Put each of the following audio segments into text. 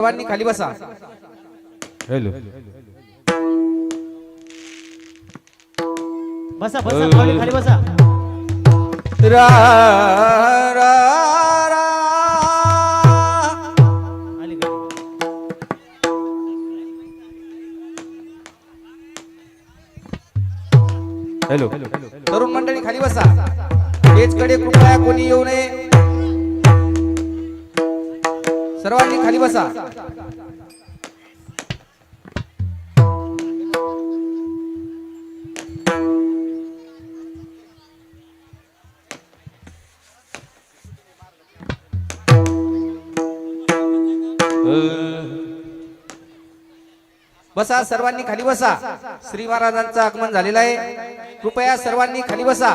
सर्वांनी खाली बसा. हॅलो. बसा बसा खाली खाली बसा. रा रा हॅलो. तरुण मंडळी खाली बसा. स्टेजकडे कृपया कोणी येऊ नये. सर्वांनी खाली बसा. बसा सर्वांनी खाली बसा. श्री महाराजांचं आगमन झालेलं आहे. कृपया सर्वांनी खाली बसा.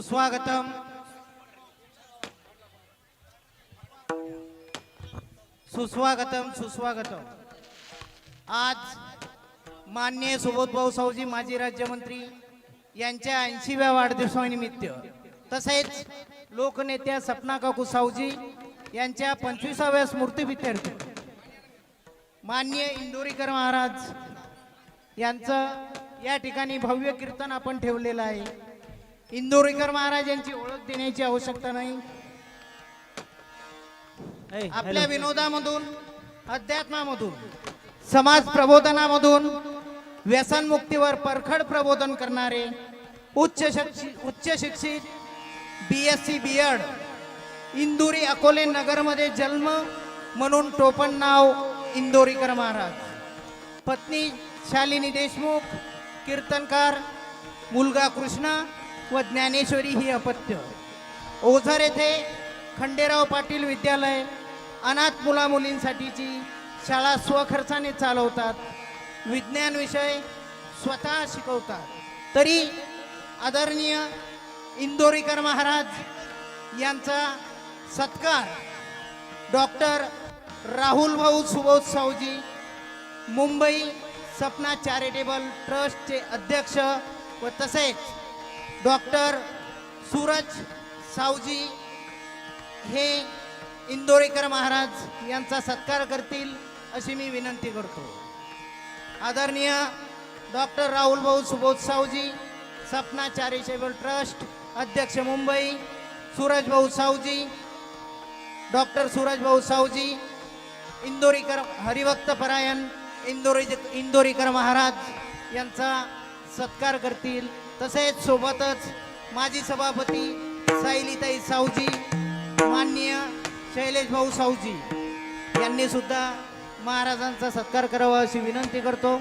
सुस्वागतम सुस्वागतम सुस्वागतम. आज मान्य सुबोधभाऊ सावजी माजी राज्यमंत्री यांच्या ऐंशीव्या वाढदिवसानिमित्त तसेच लोकनेत्या सपना काकू सावजी यांच्या पंचवीसाव्या स्मृतिप्रित्यर्थ मान्य इंदोरीकर महाराज यांचं या ठिकाणी भव्य कीर्तन आपण ठेवलेलं आहे. इंदोरीकर महाराज यांची ओळख देण्याची आवश्यकता नाही. आपल्या विनोदामधून अध्यात्मामधून समाज प्रबोधनामधून व्यसनमुक्तीवर परखड प्रबोधन करणारे उच्च शिक्षित उच्च शिक्षित B S C B Ed Induri Akole नगरमध्ये जन्म म्हणून टोपण नाव इंदोरीकर महाराज. पत्नी शालिनी देशमुख कीर्तनकार मुलगा कृष्णा व ज्ञानेश्वरी ही अपत्य. ओझर येथे खंडेराव पाटील विद्यालय अनाथ मुलामुलींसाठीची शाळा स्वखर्चाने चालवतात. विज्ञान विषय स्वतः शिकवतात. तरी आदरणीय इंदोरीकर महाराज यांचा सत्कार डॉक्टर राहुल भाऊ सुबोध सावजी मुंबई सपना चॅरिटेबल ट्रस्टचे अध्यक्ष व तसेच डॉक्टर सूरज सावजी हे इंदोरीकर महाराज यांचा सत्कार करतील अशी मी विनंती करतो. आदरणीय डॉक्टर राहुल भाऊ सुबोध सावजी सपना चॅरिटेबल ट्रस्ट अध्यक्ष मुंबई सूरज भाऊ सावजी डॉक्टर सूरज भाऊ सावजी इंदोरीकर हरिभक्त परायण इंदोरी इंदोरीकर महाराज यांचा सत्कार करतील. तसेच सोबतच माजी सभापती सायलीताई सावजी माननीय शैलेश भाऊ सावजी यांनी सुद्धा महाराजांचा सत्कार करावा अशी विनंती करतो.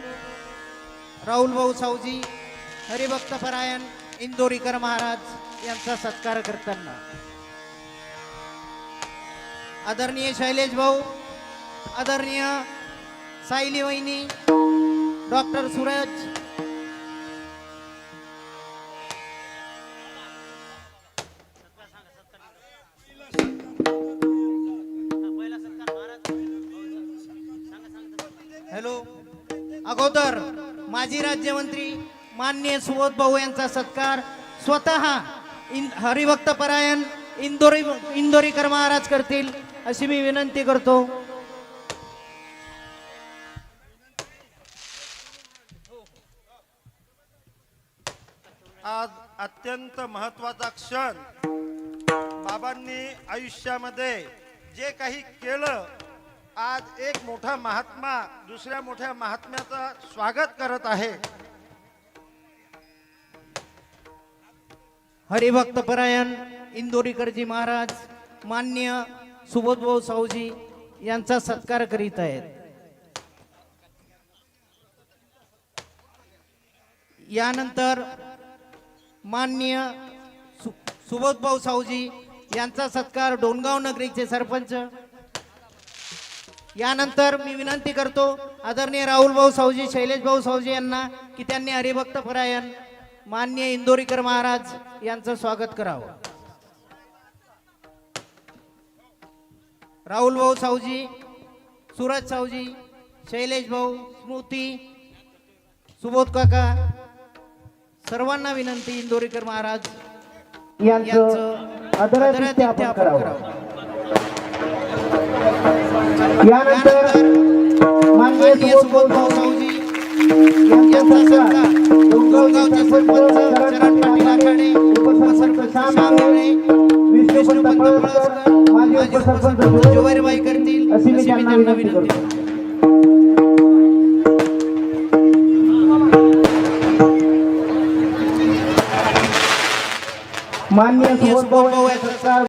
राहुल भाऊ सावजी हरिभक्त परायण इंदोरीकर महाराज यांचा सत्कार करताना. आदरणीय शैलेश भाऊ आदरणीय सायली वहिनी डॉक्टर सूरज हॅलो. अगोदर माजी राज्यमंत्री माननीय सुबोध भाऊ यांचा सत्कार. स्वतः इन हरिभक्त परायण इंदोरी इंदोरीकर महाराज करतील अशी मी विनंती करतो. आज अत्यंत महत्त्वाचा क्षण बाबांनी आयुष्यामध्ये जे काही केलं आज एक मोठा महात्मा दुसऱ्या मोठ्या महात्म्याचा स्वागत करत आहे. हरिभक्त परायण इंदोरीकरजी महाराज मान्य सुबोधभाऊ साहूजी यांचा सत्कार करीत आहेत. यानंतर माननीय सु सुबोधभाऊ साहूजी यांचा सत्कार डोणगाव नगरीचे सरपंच यानंतर मी विनंती करतो आदरणीय राहुल भाऊ सावजी शैलेश भाऊ सावजी यांना की त्यांनी हरिभक्त परायण मान्य इंदोरीकर महाराज यांचं स्वागत करावं. राहुल भाऊ सावजी सूरज सावजी शैलेश भाऊ स्मृती सुबोध काका सर्वांना विनंती इंदोरीकर महाराज यांचं आदरातिथ्य आपण करावं. यानंतर माननीय सुबोध भाऊ सावजी यांचा सत्कार डोंगरगावचे सरपंच चरण पाटील आखाडे उपसरपंच श्याम इंगळे, विष्णू पंत पळसकर माजी उपसरपंच जुवारीबाई करतील अशी मी त्यांना विनंती करतो. मान्य सुबोध भाऊ